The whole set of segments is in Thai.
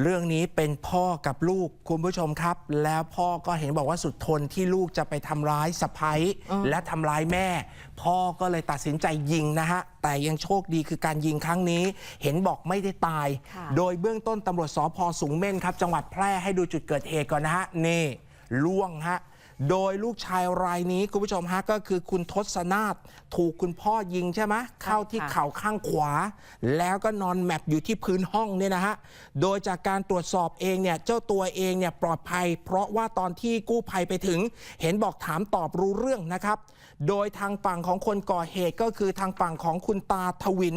เรื่องนี้เป็นพ่อกับลูกคุณผู้ชมครับ แล้วพ่อก็เห็นบอกว่าสุดทนที่ลูกจะไปทำร้ายสะพ้ยและทำร้ายแม่ พ่อก็เลยตัดสินใจยิงนะฮะ แต่ยังโชคดีคือการยิงครั้งนี้ เห็นบอกไม่ได้ตายค่ะโดยเบื้องต้นตำรวจสพสูงเม่นครับ จังหวัดแพร่ให้ดูจุดเกิดเหตุก่อนนะฮะนี่ล่วงฮะ โดยลูกชายรายนี้คุณผู้ชมฮะก็คือคุณทศนาถถูกคุณพ่อยิงใช่ไหมเข้าที่ค่ะเข่าข้างขวา แล้วก็นอนแมปอยู่ที่พื้นห้องเนี่ยนะฮะโดยจากการตรวจสอบเองเนี่ยเจ้าตัวเองเนี่ยปลอดภัย เพราะว่าตอนที่กู้ภัยไปถึง เห็นบอกถามตอบรู้เรื่องนะครับ โดยทางฝั่งของคนก่อเหตุก็คือทางฝั่งของคุณตาทวิน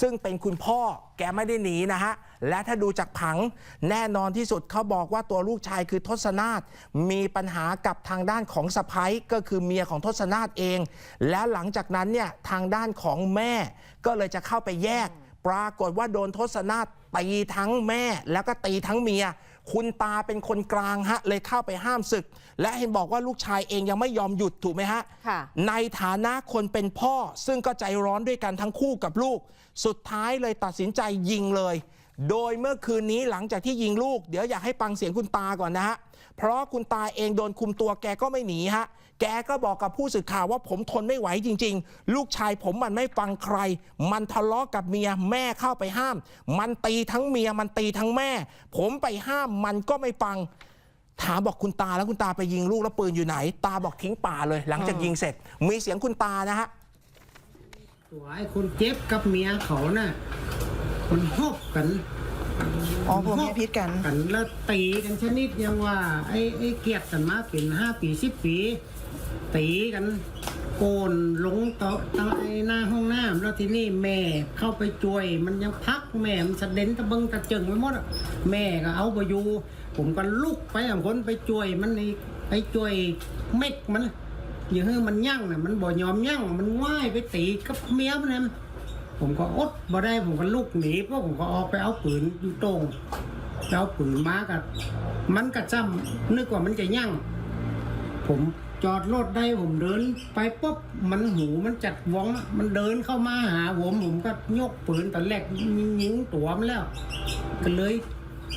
ซึ่งเป็นคุณพ่อแกไม่ได้หนีนะฮะ และถ้าดูจากผังแน่นอนที่สุดเขาบอกว่าตัวลูกชายคือทศนาถมีปัญหากับทางด้านของสะพ้ยก็คือเมียของทศนาถเอง และหลังจากนั้นเนี่ยทางด้านของแม่ก็เลยจะเข้าไปแยก ปรากฏว่าโดนทศนาถตีทั้งแม่แล้วก็ตีทั้งเมีย คุณตาเป็นคนกลางฮะเลยเข้าไปห้ามศึก และเห็นบอกว่าลูกชายเองยังไม่ยอมหยุดถูกไหมฮะค่ะในฐานะคนเป็นพ่อ ซึ่งก็ใจร้อนด้วยกันทั้งคู่กับลูก สุดท้ายเลยตัดสินใจยิงเลย โดยเมื่อคืนนี้หลังจากที่ยิงลูก เดี๋ยวอยากให้ฟังเสียงคุณตาก่อนนะฮะ เพราะคุณตาเองโดนคุมตัวแกก็ไม่หนีฮะ แกก็บอกกับผู้สื่อข่าวว่าผมทนไม่ไหวจริง ๆ ลูกชายผมมันไม่ฟังใคร มันทะเลาะกับเมียแม่เข้าไปห้าม มันตีทั้งเมียมันตีทั้งแม่ ผมไปห้ามมันก็ไม่ฟัง ถามบอกคุณตาแล้วคุณตาไปยิงลูกแล้วปืนอยู่ไหน ตาบอกทิ้งป่าเลย หลังจากยิงเสร็จ มีเสียงคุณตานะฮะตัวไอ้คนเจ็บกับเมียเขาน่ะมันหอบกัน อ๋อผัวเมียพิษกัน กันแล้วตีกันชนิดยังว่าไอ้ไอ้เกลียดกันมาเป็นห้าปีสิบปีตีกันโกนลงต๊ะตั้งไอ้หน้าห้องน้ำแล้วทีนี้แม่เข้าไปช่วย มันยังพักแม่มันสะเด็นตะเบิงตะเจิงไปหมดอะแม่ก็เอาไปอยู่ผมก็ลุกไปอย่างคนไปช่วยมันอีกไปช่วยเม็กมันอย่าให้มันยั่งน่ะมันบ่ยอมยั่งมันว่ายไปตีกับเมียมันนะ ผมก็อดบ่ได้ผมก็ลุกหนีเพราะผมก็ออกไปเอาปืนอยู่ตรงไปเอาปืนมากับมันก็จำนึกว่ามันจะยั่ง ผมจอดรถได้ผมเดิน ไปปุ๊บมันหูมันจัดวองอะมันเดินเข้ามาหาผมผมก็ยกปืนตอนแรกยิงตัวมันแล้ว ก็เลย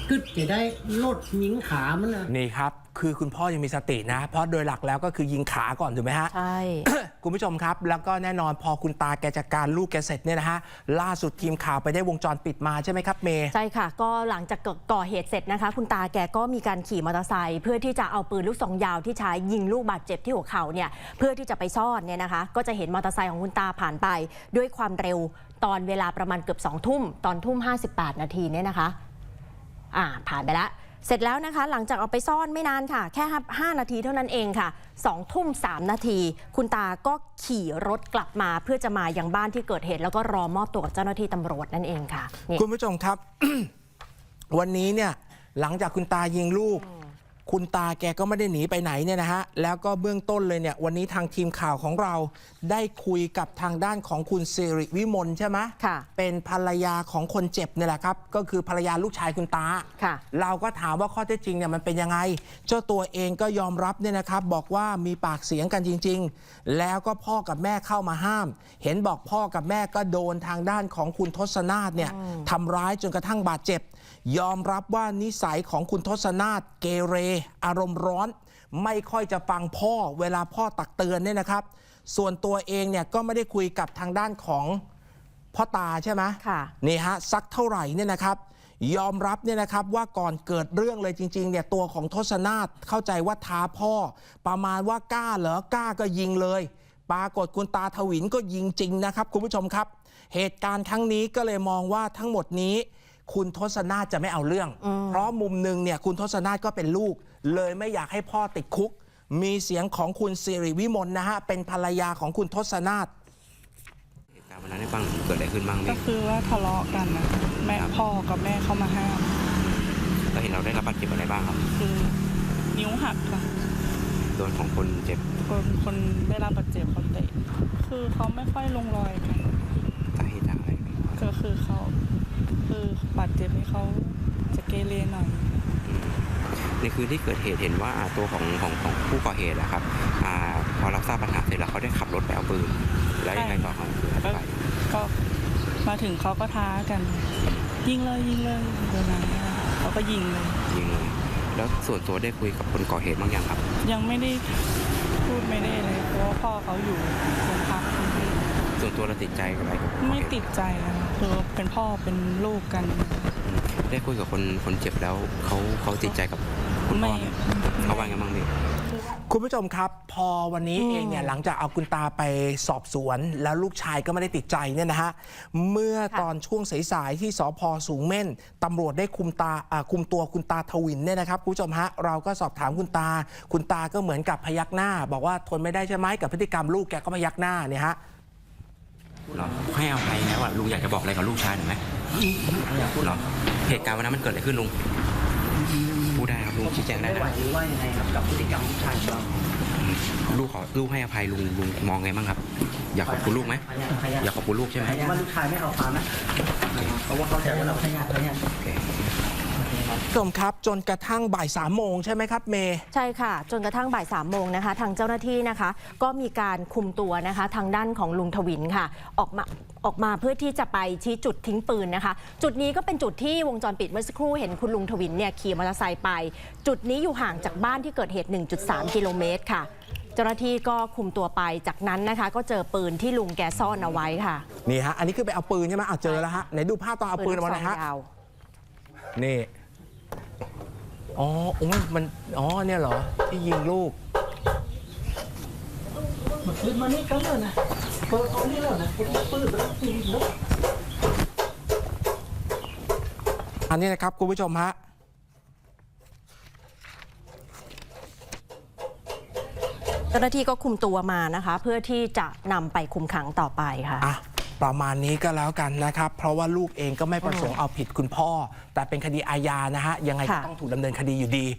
กึดจะได้รถยิงขามันนะนี่ครับ คือคุณพ่อยังมีสตินะ เพราะโดยหลักแล้วก็คือยิงขาก่อนถูกไหมฮะใช่ คุณผู้ชมครับ แล้วก็แน่นอนพอคุณตาแกจัดการลูกแกเสร็จเนี่ยนะฮะล่าสุดทีมข่าวไปได้วงจรปิดมาใช่ไหมครับเมย์ใช่ค่ะ ก็หลังจากก่อเหตุเสร็จนะคะ คุณตาแกก็มีการขี่มอเตอร์ไซค์เพื่อที่จะเอาปืนลูกซองยาวที่ใช้ยิงลูกบาดเจ็บที่หัวเข่าเนี่ยเพื่อที่จะไปซ่อนเนี่ยนะคะ ก็จะเห็นมอเตอร์ไซค์ของคุณตาผ่านไป ด้วยความเร็วตอนเวลาประมาณเกือบ2ทุ่มตอนทุ่ม 58 นาทีเนี่ยนะคะ อ่าผ่านไปแล้ว เสร็จแล้วนะคะ หลังจากเอาไปซ่อนไม่นานค่ะ แค่ 5 นาทีเท่านั้นเองค่ะ2ทุ่ม3นาที คุณตาก็ขี่รถกลับมาเพื่อจะมายังบ้านที่เกิดเหตุ แล้วก็รอมอบตัวกับเจ้าหน้าที่ตำรวจนั่นเองค่ะ คุณผู้ชมครับ วันนี้เนี่ยหลังจากคุณตายิงลูก คุณตาแกก็ไม่ได้หนีไปไหนเนี่ยนะฮะ แล้วก็เบื้องต้นเลยเนี่ยวันนี้ทางทีมข่าวของเราได้คุยกับทางด้านของคุณสิริวิมลใช่ไหมค่ะ เป็นภรรยาของคนเจ็บเนี่ยแหละครับ ก็คือภรรยาลูกชายคุณตา ค่ะ เราก็ถามว่าข้อเท็จจริงเนี่ยมันเป็นยังไง เจ้าตัวเองก็ยอมรับเนี่ยนะครับ บอกว่ามีปากเสียงกันจริง ๆ แล้วก็พ่อกับแม่เข้ามาห้าม เห็นบอกพ่อกับแม่ก็โดนทางด้านของคุณทศนาถเนี่ยทำร้ายจนกระทั่งบาดเจ็บ ยอมรับว่านิสัยของคุณทศนาถเกเร อารมณ์ร้อน ไม่ค่อยจะฟังพ่อเวลาพ่อตักเตือนเนี่ยนะครับ ส่วนตัวเองเนี่ยก็ไม่ได้คุยกับทางด้านของพ่อตาใช่ไหมค่ะนี่ฮะสักเท่าไหร่เนี่ยนะครับยอมรับเนี่ยนะครับว่าก่อนเกิดเรื่องเลยจริงๆเนี่ยตัวของทศนาถเข้าใจว่าท้าพ่อ ประมาณว่ากล้าเหรอกล้าก็ยิงเลย ปรากฏคุณตาทวินก็ยิงจริงนะครับ คุณผู้ชมครับ เหตุการณ์ครั้งนี้ก็เลยมองว่าทั้งหมดนี้ คุณทศนาถจะไม่เอาเรื่อง เพราะมุมหนึ่งเนี่ยคุณทศนาถก็เป็นลูก เลยไม่อยากให้พ่อติดคุก มีเสียงของคุณสิริวิมลนะฮะ เป็นภรรยาของคุณทศนาถเหตุการณ์วันนั้นให้ฟังเกิดอะไรขึ้นบ้างก็พี่คือว่าทะเลาะกันนะแม่พ่อกับแม่เข้ามาห้ามก็เห็นเราได้รับบาดเจ็บอะไรบ้างครับ คือนิ้วหักค่ะโดนของคนเจ็บคนคนได้รับบาดเจ็บเขาเตะคือเขาไม่ค่อยลงรอยกันสาเหตุจากอะไรพี่ก็คือเขา คือบาดเจ็บนี่เขาจะเกเรหน่อย ในคืนที่เกิดเหตุเห็นว่าอ่าตัวของของของผู้ก่อเหตุอะครับอ่าพอรับทราบปัญหาเสร็จแล้วเขาได้ขับรถไปเอาปืนแล้วยังไงต่อครับคืออธิก็บายก็มาถึงเขาก็ท้ากัน ยิงเลยยิงเลยประมาณนี้ค่ะเขาก็ยิงเลย ยิงเลยแล้วส่วนตัวได้คุยกับคนก่อเหตุบ้างยังครับยังไม่ได้พูดไม่ได้เลยเพราะว่าพ่อเขาอยู่โรงพักส่วนตัวเราติดใจกับอะไรกับผู้ก่อไม่เหตุติดใจนะคื อเป็นพ่อเป็นลูกกันอืมได้คุยกับคนคนเจ็บแล้วเขาเขาติดใจกับคุณพ่ไม่อไหมเขาว่าไงบ้างพี่คุณผู้ชมครับ พอวันนี้อืมเองเนี่ยหลังจากเอาคุณตาไปสอบสวน แล้วลูกชายก็ไม่ได้ติดใจเนี่ยนะฮะเมื่อตอนช่วงสายๆที่สพสูงเม่นตำรวจได้คุมตาอ่าคุมตัวคุณตาทวินเนี่ยนะครับคุณผู้ชมฮะเราก็สอบถามคุณตา คุณตาก็เหมือนกับพยักหน้า บอกว่าทนไม่ได้ใช่ไหมกับพฤติกรรมลูกแกก็พยักหน้าเนี่ยฮะเหรอให้อภัยแล้วอะลุงอยากจะบอกอะไรกับลูกชายหน่อยไหมอยากพูดหรอเหตุการณ์วันนั้นมันเกิดอะไรขึ้นลุงพูดได้ครับลุงชี้แจงได้ไม่ไหวนะหรือว่ายังไงครับกับพฤติกรรมลูกชายของเราลูกขอลูกให้อภัยลุงลุงมองไงบ้างครับ อยากขอบคุณลูกไหมพยานพยานอยากขอบคุณลูกใช่ไหมพยานว่าลูกชายไม่เอาความนะเพราะว่าเขาใจว่าเราพยานพยานโอเคคุณผู้ชมครับจนกระทั่งบ่ายสามโมงใช่ไหมครับเมย์ใช่ค่ะ จนกระทั่งบ่ายสามโมงนะคะ ทางเจ้าหน้าที่นะคะ ก็มีการคุมตัวนะคะ ทางด้านของลุงทวินค่ะ ออกมาออกมาเพื่อที่จะไปชี้จุดทิ้งปืนนะคะ จุดนี้ก็เป็นจุดที่วงจรปิดเมื่อสักครู่เห็นคุณลุงทวินเนี่ยขี่มอเตอร์ไซค์ไป จุดนี้อยู่ห่างจากบ้านที่เกิดเหตุ 1.3 กิโลเมตรค่ะ เจ้าหน้าที่ก็คุมตัวไปจากนั้นนะคะ ก็เจอปืนที่ลุงแกซ่อนเอาไว้ค่ะ นี่ฮะอันนี้คือไปเอาปืนใช่ไหมอะเจอแล้วฮะไหนดูภาพตอนเอาปืนออกมาหน่อยฮะลูกซงยาว นี่ อ๋อโอ้ยมัน อ๋อ เนี่ยเหรอ ที่ยิงลูกขึ้นมานี่กันเลยนะเปิดเอานี่แล้วนะปืนปืนปืนแล้วอันนี้นะครับ คุณผู้ชมฮะ เจ้าหน้าที่ก็คุมตัวมานะคะ เพื่อที่จะนำไปคุมขังต่อไปค่ะ อะ ประมาณนี้ก็แล้วกันนะครับ เพราะว่าลูกเองก็ไม่ประสงค์เอาผิดคุณพ่อ แต่เป็นคดีอาญานะฮะยังไงก็ค่ะ ต้องถูกดำเนินคดีอยู่ดี